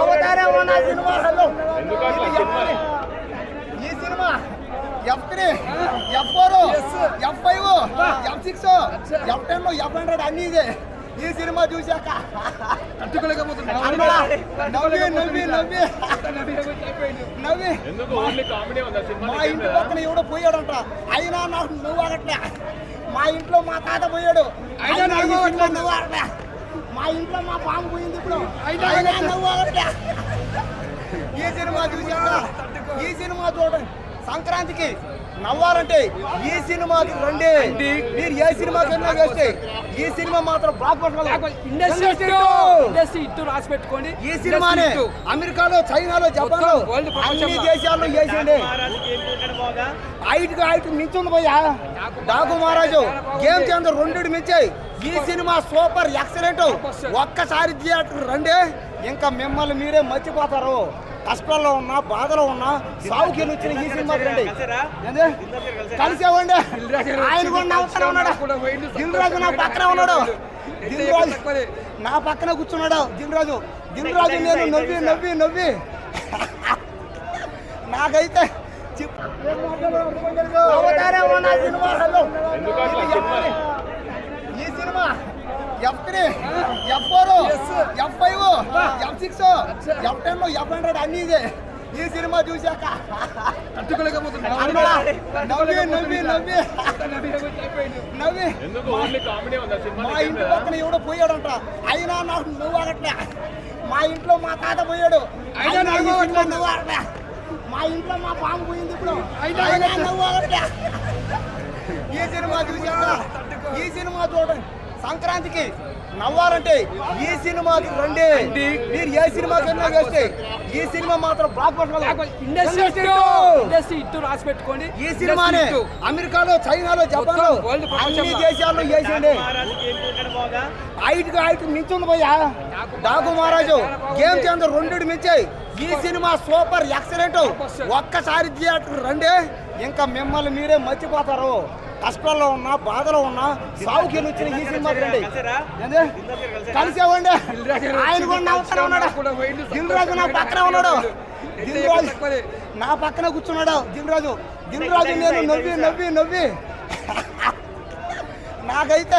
అవతారేమో నా cinema? Hello? ఈ cinema? F three F four F five F six F ten F hundred అన్ని ఇదే ఈ సినిమా చూశాక నవ్వి మా ఇంటి పక్కన ఎవడో పోయాడంట. అయినా నాకు నువ్వు ఆగట్లే. మా ఇంట్లో మా తాత పోయాడు. అయినా నువ్వు ఆగట్లే. మా ఇంట్లో మా పాము పోయింది ఇప్పుడు. ఈ సినిమా చూసాక ఈ సినిమా చూడండి. సంక్రాంతికి నవ్వారంటే ఈ సినిమాకి రండి. మీరు ఏ సినిమాకి వెళ్ళినా వేస్తే ఈ సినిమా మాత్రం బ్లాక్ బస్టర్ ఇండస్ట్రీ ఇట్టు రాసి పెట్టుకోండి. ఈ సినిమానే అమెరికాలో చైనాలో వరల్డ్ ప్రపంచంలో. అన్ని దేశాల్లో చేసిండే. హైట్ హైట్ మించుంది పోయా. డాకు మహారాజు గేమ్ చేందర్ రెండు మించాయి. ఈ సినిమా సూపర్ ఎక్సలెంట్ ఒక్కసారి థియేటర్ రండి. ఇంకా మిమ్మల్ని మీరే మర్చిపోతారు. కష్టాల్లో ఉన్నా బాధలో ఉన్నా సావుకి వచ్చిన ఈ సినిమా రండి? కలిసేవండి ఆయన కూడా నా పక్కన ఉన్నాడు. దిల్ రాజు నా పక్కన ఉన్నాడు. దిల్ రాజు నా పక్కన కూర్చున్నాడు. దిల్ రాజు దిల్ రాజు నేను నవ్వి నవ్వి నవ్వి. నాకైతే నా సినిమా హలో ఎందుకు అట్లా సినిమా? ఈ cinema F three F four F five F six F ten F hundred అన్ని ఇదే. ఈ సినిమా చూశాక. నవ్వి నవ్వి నవ్వి నవ్వి ఎందుకు? ఓన్లీ కామెడీ ఉందా? సినిమా మా ఇంటి పక్కన ఎవడో పోయాడంట. అయినా నాకు నువ్వు ఆగట్లే. మా ఇంట్లో మా తాత పోయాడు. అయినా నువ్వు ఆగట్లే. మా ఇంట్లో మా పాము పోయింది ఇప్పుడు. అయినా నువ్వు ఆగట్లే. ఈ సినిమా చూసాక ఈ సినిమా చూడండి. సంక్రాంతికి నవ్వారంటే ఈ సినిమాకి రండి. మీరు ఏ వెళ్ళినా వేస్తే ఈ సినిమా మాత్రం బ్లాక్ బస్టర్ ఇండస్ట్రీ రాసి పెట్టుకోండి. ఈ సినిమానే అమెరికాలో చైనాలో వరల్డ్ ప్రపంచంలో. అన్ని దేశాల్లో చేసిండే హైట్ హైట్ మించుంది పోయా? డాకు మహారాజు గేమ్ చేందర్ రెండు మించాయి. ఈ సినిమా సూపర్ ఎక్సలెంట్. ఒక్కసారి థియేటర్ రండి. ఇంకా మిమ్మల్ని మీరే మర్చిపోతారు. కష్టాల్లో ఉన్నా బాధలో ఉన్నా సావుకి వచ్చిన ఈ సినిమా రండి? కలిసేవండి ఆయన కూడా నా పక్కన ఉన్నాడు. దిల్ రాజు నా పక్కన ఉన్నాడు. దిల్ రాజు నా పక్కన కూర్చున్నాడు. దిల్ రాజు దిల్ రాజు నేను నవ్వి నవ్వి నవ్వి. నాకైతే